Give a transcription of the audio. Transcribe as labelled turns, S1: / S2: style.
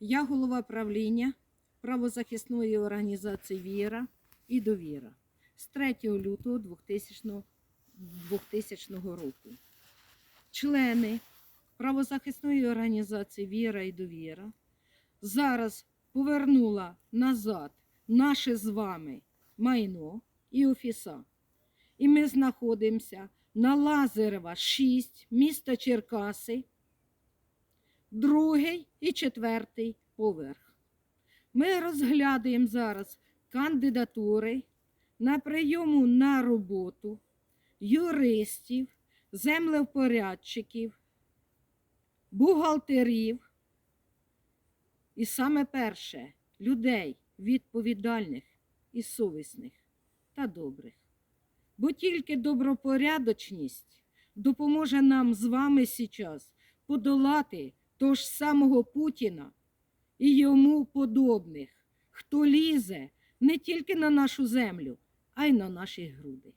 S1: Я голова правління правозахисної організації Віра і довіра з 3 лютого 2000, 2000 року. Члени правозахисної організації Віра і довіра зараз повернула назад наше з вами майно і офіса. І ми знаходимося на Лазарева 6, місто Черкаси, другий і четвертий поверх. Ми розглядаємо зараз кандидатури на прийому на роботу юристів, землевпорядчиків, бухгалтерів і саме перше людей відповідальних і совісних та добрих. Бо тільки добропорядочність допоможе нам з вами зараз подолати того ж самого Путіна і йому подобних, хто лізе не тільки на нашу землю, а й на наші груди.